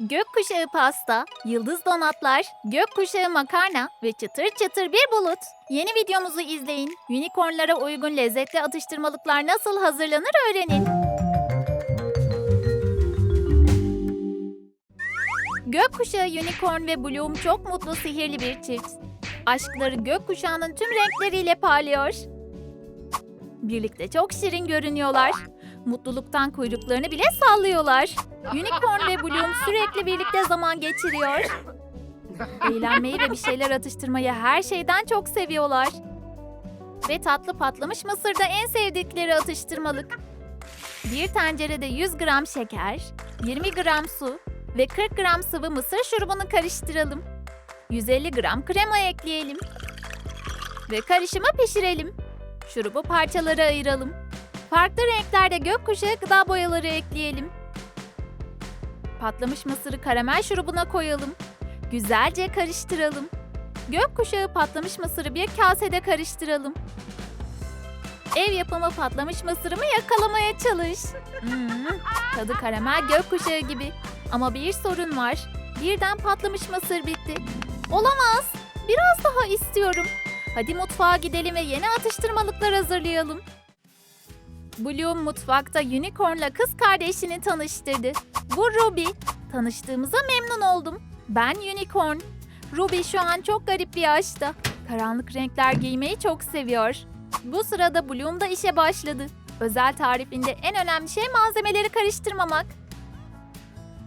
Gökkuşağı pasta, yıldız donatlar, gökkuşağı makarna ve çıtır çıtır bir bulut. Yeni videomuzu izleyin. Unicornlara uygun lezzetli atıştırmalıklar nasıl hazırlanır öğrenin. Gökkuşağı Unicorn ve Bloom çok mutlu sihirli bir çift. Aşkları gökkuşağının tüm renkleriyle parlıyor. Birlikte çok şirin görünüyorlar. Mutluluktan kuyruklarını bile sallıyorlar. Unicorn ve Bloom sürekli birlikte zaman geçiriyor. Eğlenmeyi ve bir şeyler atıştırmayı her şeyden çok seviyorlar. Ve tatlı patlamış mısır da en sevdikleri atıştırmalık. Bir tencerede 100 gram şeker, 20 gram su ve 40 gram sıvı mısır şurubunu karıştıralım. 150 gram krema ekleyelim. Ve karışımı pişirelim. Şurubu parçalara ayıralım. Farklı renklerde gökkuşağı gıda boyaları ekleyelim. Patlamış mısırı karamel şurubuna koyalım. Güzelce karıştıralım. Gökkuşağı patlamış mısırı bir kasede karıştıralım. Ev yapımı patlamış mısırımı yakalamaya çalış. Hmm, tadı karamel gökkuşağı gibi. Ama bir sorun var. Birden patlamış mısır bitti. Olamaz. Biraz daha istiyorum. Hadi mutfağa gidelim ve yeni atıştırmalıklar hazırlayalım. Bloom mutfakta Unicorn'la kız kardeşini tanıştırdı. Bu Ruby. Tanıştığımıza memnun oldum. Ben Unicorn. Ruby şu an çok garip bir yaşta. Karanlık renkler giymeyi çok seviyor. Bu sırada Bloom da işe başladı. Özel tarifinde en önemli şey malzemeleri karıştırmamak.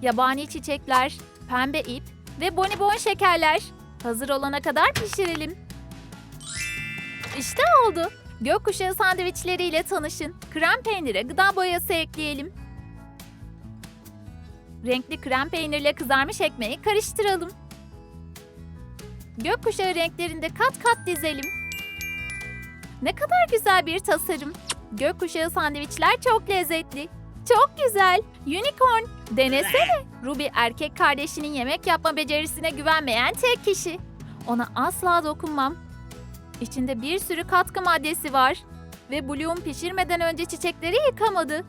Yabani çiçekler, pembe ip ve bonibon şekerler. Hazır olana kadar pişirelim. İşte oldu. Gökkuşağı sandviçleriyle tanışın. Krem peynire gıda boyası ekleyelim. Renkli krem peynirle kızarmış ekmeği karıştıralım. Gökkuşağı renklerinde kat kat dizelim. Ne kadar güzel bir tasarım. Gökkuşağı sandviçler çok lezzetli. Çok güzel. Unicorn, denesene. Ruby erkek kardeşinin yemek yapma becerisine güvenmeyen tek kişi. Ona asla dokunmam. İçinde bir sürü katkı maddesi var. Ve Bloom pişirmeden önce çiçekleri yıkamadı.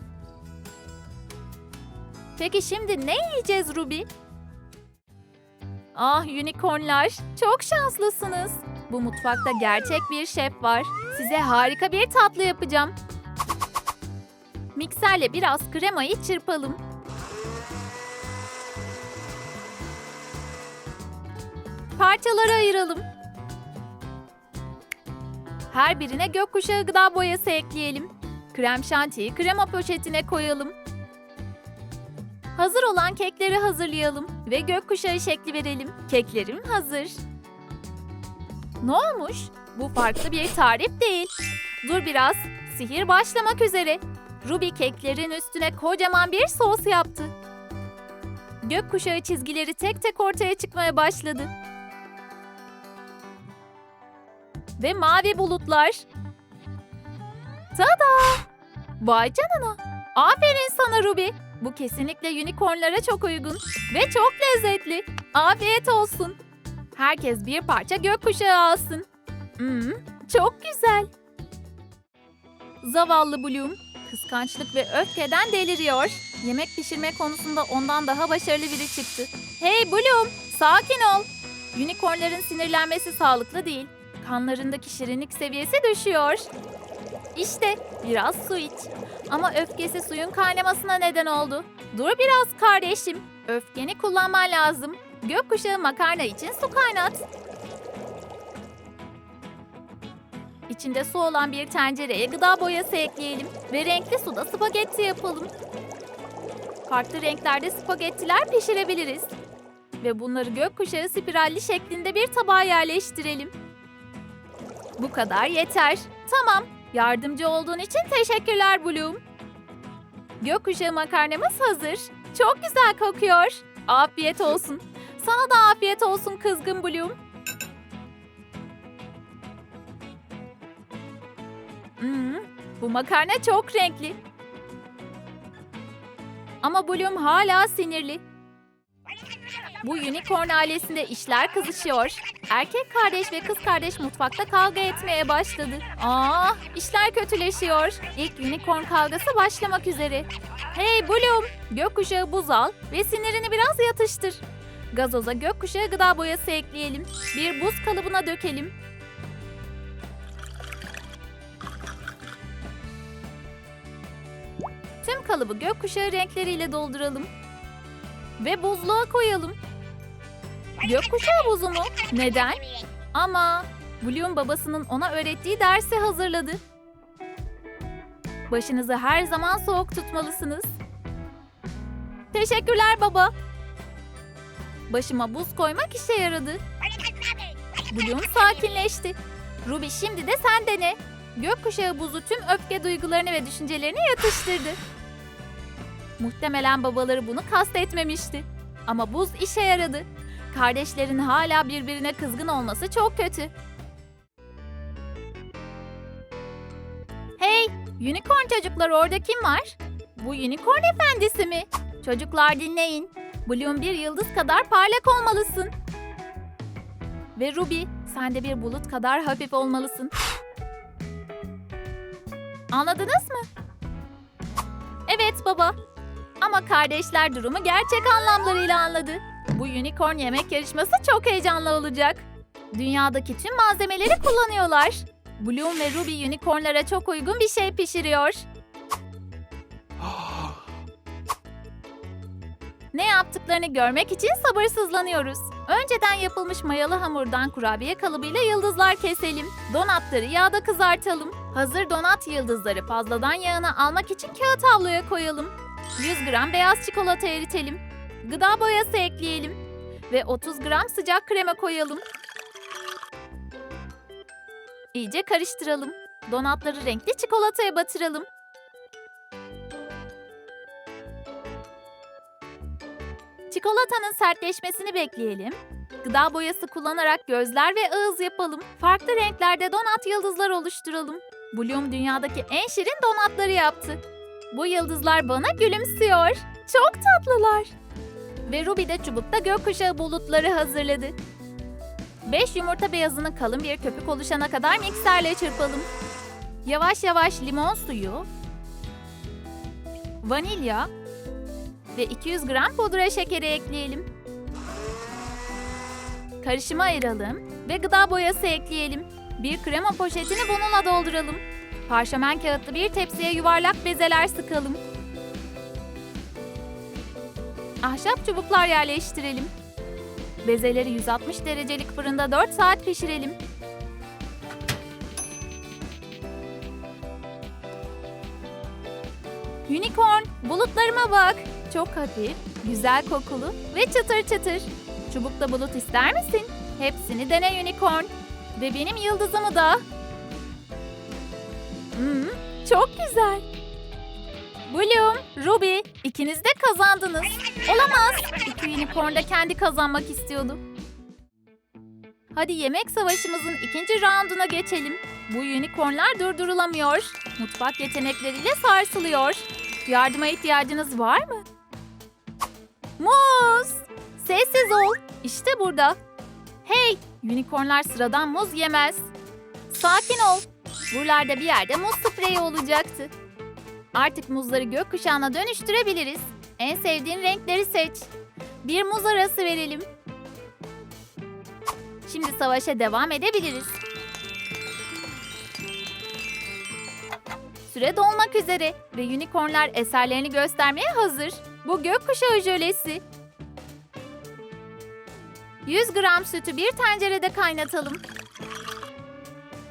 Peki şimdi ne yiyeceğiz Ruby? Ah unicornlar, çok şanslısınız. Bu mutfakta gerçek bir şef var. Size harika bir tatlı yapacağım. Mikserle biraz kremayı çırpalım. Parçalara ayıralım. Her birine gökkuşağı gıda boyası ekleyelim. Krem şantiyi krema poşetine koyalım. Hazır olan kekleri hazırlayalım ve gökkuşağı şekli verelim. Keklerim hazır. Ne olmuş? Bu farklı bir tarif değil. Dur biraz. Sihir başlamak üzere. Ruby keklerin üstüne kocaman bir sos yaptı. Gökkuşağı çizgileri tek tek ortaya çıkmaya başladı. Ve mavi bulutlar. Tada! Vay canına. Aferin sana Ruby. Bu kesinlikle unicornlara çok uygun ve çok lezzetli. Afiyet olsun. Herkes bir parça gökkuşağı alsın. Hmm, çok güzel. Zavallı Bloom kıskançlık ve öfkeden deliriyor. Yemek pişirme konusunda ondan daha başarılı biri çıktı. Hey Bloom, sakin ol. Unicornların sinirlenmesi sağlıklı değil. Kanlarındaki şirinlik seviyesi düşüyor. İşte biraz su iç. Ama öfkesi suyun kaynamasına neden oldu. Dur biraz kardeşim. Öfkeni kullanman lazım. Gökkuşağı makarna için su kaynat. İçinde su olan bir tencereye gıda boyası ekleyelim ve renkli suda spagetti yapalım. Farklı renklerde spagettiler pişirebiliriz. Ve bunları gökkuşağı spiralli şeklinde bir tabağa yerleştirelim. Bu kadar yeter. Tamam. Yardımcı olduğun için teşekkürler Bloom. Gökkuşağı makarnamız hazır. Çok güzel kokuyor. Afiyet olsun. Sana da afiyet olsun kızgın Bloom. Hmm, bu makarna çok renkli. Ama Bloom hala sinirli. Bu unicorn ailesinde işler kızışıyor. Erkek kardeş ve kız kardeş mutfakta kavga etmeye başladı. Aa, işler kötüleşiyor. İlk unicorn kavgası başlamak üzere. Hey Bloom, gökkuşağı buz al ve sinirini biraz yatıştır. Gazoza gökkuşağı gıda boyası ekleyelim. Bir buz kalıbına dökelim. Tüm kalıbı gökkuşağı renkleriyle dolduralım. Ve buzluğa koyalım. Gökkuşağı buzu mu? Neden? Ama Bloom babasının ona öğrettiği dersi hazırladı. Başınızı her zaman soğuk tutmalısınız. Teşekkürler baba. Başıma buz koymak işe yaradı. Bloom sakinleşti. Ruby şimdi de sen dene. Gökkuşağı buzu tüm öfke duygularını ve düşüncelerini yatıştırdı. Muhtemelen babaları bunu kastetmemişti. Ama buz işe yaradı. Kardeşlerin hala birbirine kızgın olması çok kötü. Hey, unicorn çocuklar orada kim var? Bu unicorn efendisi mi? Çocuklar dinleyin. Bloom bir yıldız kadar parlak olmalısın. Ve Ruby, sen de bir bulut kadar hafif olmalısın. Anladınız mı? Evet baba. Ama kardeşler durumu gerçek anlamlarıyla anladı. Bu unicorn yemek yarışması çok heyecanlı olacak. Dünyadaki tüm malzemeleri kullanıyorlar. Bloom ve Ruby unicornlara çok uygun bir şey pişiriyor. Ne yaptıklarını görmek için sabırsızlanıyoruz. Önceden yapılmış mayalı hamurdan kurabiye kalıbıyla yıldızlar keselim. Donatları yağda kızartalım. Hazır donat yıldızları fazladan yağını almak için kağıt havluya koyalım. 100 gram beyaz çikolata eritelim. Gıda boyası ekleyelim. Ve 30 gram sıcak krema koyalım. İyice karıştıralım. Donatları renkli çikolataya batıralım. Çikolatanın sertleşmesini bekleyelim. Gıda boyası kullanarak gözler ve ağız yapalım. Farklı renklerde donat yıldızlar oluşturalım. Bloom dünyadaki en şirin donatları yaptı. Bu yıldızlar bana gülümsüyor. Çok tatlılar. Ve Ruby de çubukta gökkuşağı bulutları hazırladı. 5 yumurta beyazını kalın bir köpük oluşana kadar mikserle çırpalım. Yavaş yavaş limon suyu, vanilya ve 200 gram pudra şekeri ekleyelim. Karışımı ayıralım ve gıda boyası ekleyelim. Bir krema poşetini bununla dolduralım. Parşömen kağıtlı bir tepsiye yuvarlak bezeler sıkalım. Ahşap çubuklar yerleştirelim. Bezeleri 160 derecelik fırında 4 saat pişirelim. Unicorn, bulutlarıma bak. Çok hafif, güzel kokulu ve çıtır çıtır. Çubukta bulut ister misin? Hepsini dene unicorn. Ve benim yıldızımı da. Hmm, çok güzel. Bloom, Ruby, ikiniz de kazandınız. Olamaz. İki unicorn da kendi kazanmak istiyordu. Hadi yemek savaşımızın ikinci rounduna geçelim. Bu unicornlar durdurulamıyor. Mutfak yetenekleriyle sarsılıyor. Yardıma ihtiyacınız var mı? Muz! Sessiz ol. İşte burada. Hey, unicornlar sıradan muz yemez. Sakin ol. Buralarda bir yerde muz spreyi olacaktı. Artık muzları gökkuşağına dönüştürebiliriz. En sevdiğin renkleri seç. Bir muz arası verelim. Şimdi savaşa devam edebiliriz. Süre dolmak üzere ve unicornlar eserlerini göstermeye hazır. Bu gökkuşağı jölesi. 100 gram sütü bir tencerede kaynatalım.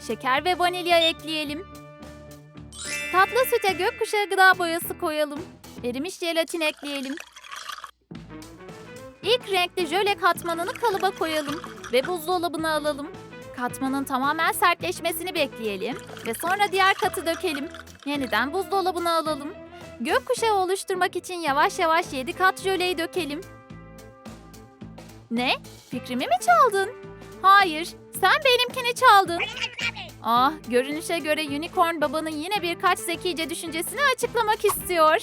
Şeker ve vanilya ekleyelim. Tatlı süte gökkuşağı gıda boyası koyalım. Erimiş jelatin ekleyelim. İlk renkli jöle katmanını kalıba koyalım ve buzdolabına alalım. Katmanın tamamen sertleşmesini bekleyelim ve sonra diğer katı dökelim. Yeniden buzdolabına alalım. Gökkuşağı oluşturmak için yavaş yavaş 7 kat jöleyi dökelim. Ne? Fikrimi mi çaldın? Hayır, sen benimkini çaldın. Ah, görünüşe göre Unicorn babanın yine birkaç zekice düşüncesini açıklamak istiyor.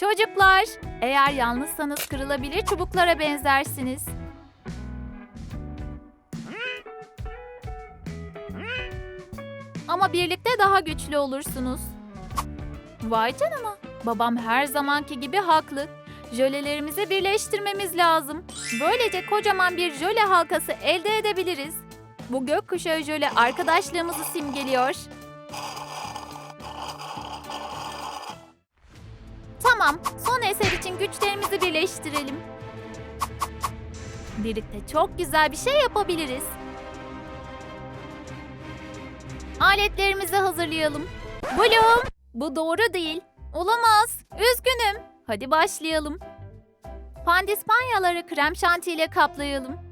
Çocuklar, eğer yalnızsanız kırılabilir çubuklara benzersiniz. Ama birlikte daha güçlü olursunuz. Vay canına. Babam her zamanki gibi haklı. Jölelerimizi birleştirmemiz lazım. Böylece kocaman bir jöle halkası elde edebiliriz. Bu gökkuşağı jöle arkadaşlığımızı simgeliyor. Tamam, son eser için güçlerimizi birleştirelim. Birlikte çok güzel bir şey yapabiliriz. Aletlerimizi hazırlayalım. Bloom, bu doğru değil. Olamaz. Üzgünüm. Hadi başlayalım. Pandispanyaları krem şanti ile kaplayalım.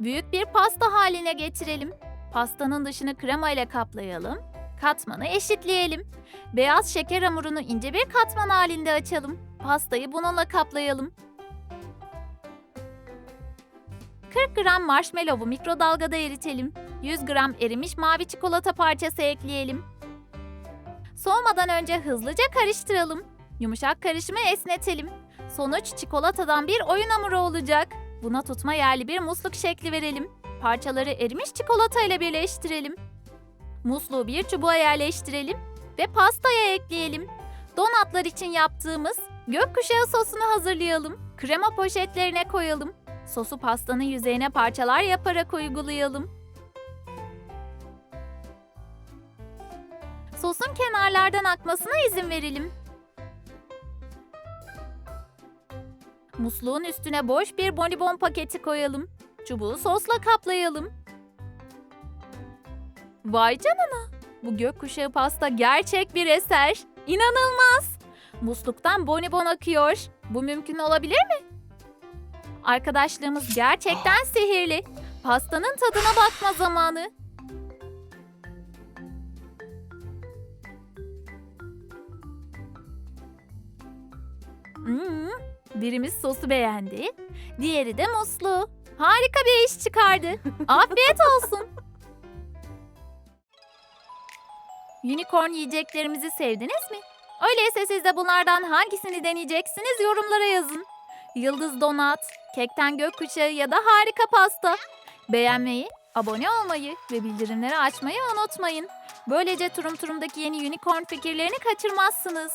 Büyük bir pasta haline getirelim. Pastanın dışını krema ile kaplayalım. Katmanı eşitleyelim. Beyaz şeker hamurunu ince bir katman halinde açalım. Pastayı bununla kaplayalım. 40 gram marshmallow'u mikrodalgada eritelim. 100 gram erimiş mavi çikolata parçası ekleyelim. Soğumadan önce hızlıca karıştıralım. Yumuşak karışımı esnetelim. Sonuç çikolatadan bir oyun hamuru olacak. Buna tutma yerli bir musluk şekli verelim. Parçaları erimiş çikolata ile birleştirelim. Musluğu bir çubuğa yerleştirelim ve pastaya ekleyelim. Donatlar için yaptığımız gökkuşağı sosunu hazırlayalım. Krema poşetlerine koyalım. Sosu pastanın yüzeyine parçalar yaparak uygulayalım. Sosun kenarlardan akmasına izin verelim. Musluğun üstüne boş bir bonibon paketi koyalım. Çubuğu sosla kaplayalım. Vay canına! Bu gökkuşağı pasta gerçek bir eser. İnanılmaz! Musluktan bonibon akıyor. Bu mümkün olabilir mi? Arkadaşlığımız gerçekten sihirli. Pastanın tadına bakma zamanı. Hmm, birimiz sosu beğendi, diğeri de muslu. Harika bir iş çıkardı. Afiyet olsun. Unicorn yiyeceklerimizi sevdiniz mi? Öyleyse siz de bunlardan hangisini deneyeceksiniz yorumlara yazın. Yıldız donat, kekten gökkuşağı ya da harika pasta. Beğenmeyi, abone olmayı ve bildirimleri açmayı unutmayın. Böylece Turum Turum'daki yeni unicorn fikirlerini kaçırmazsınız.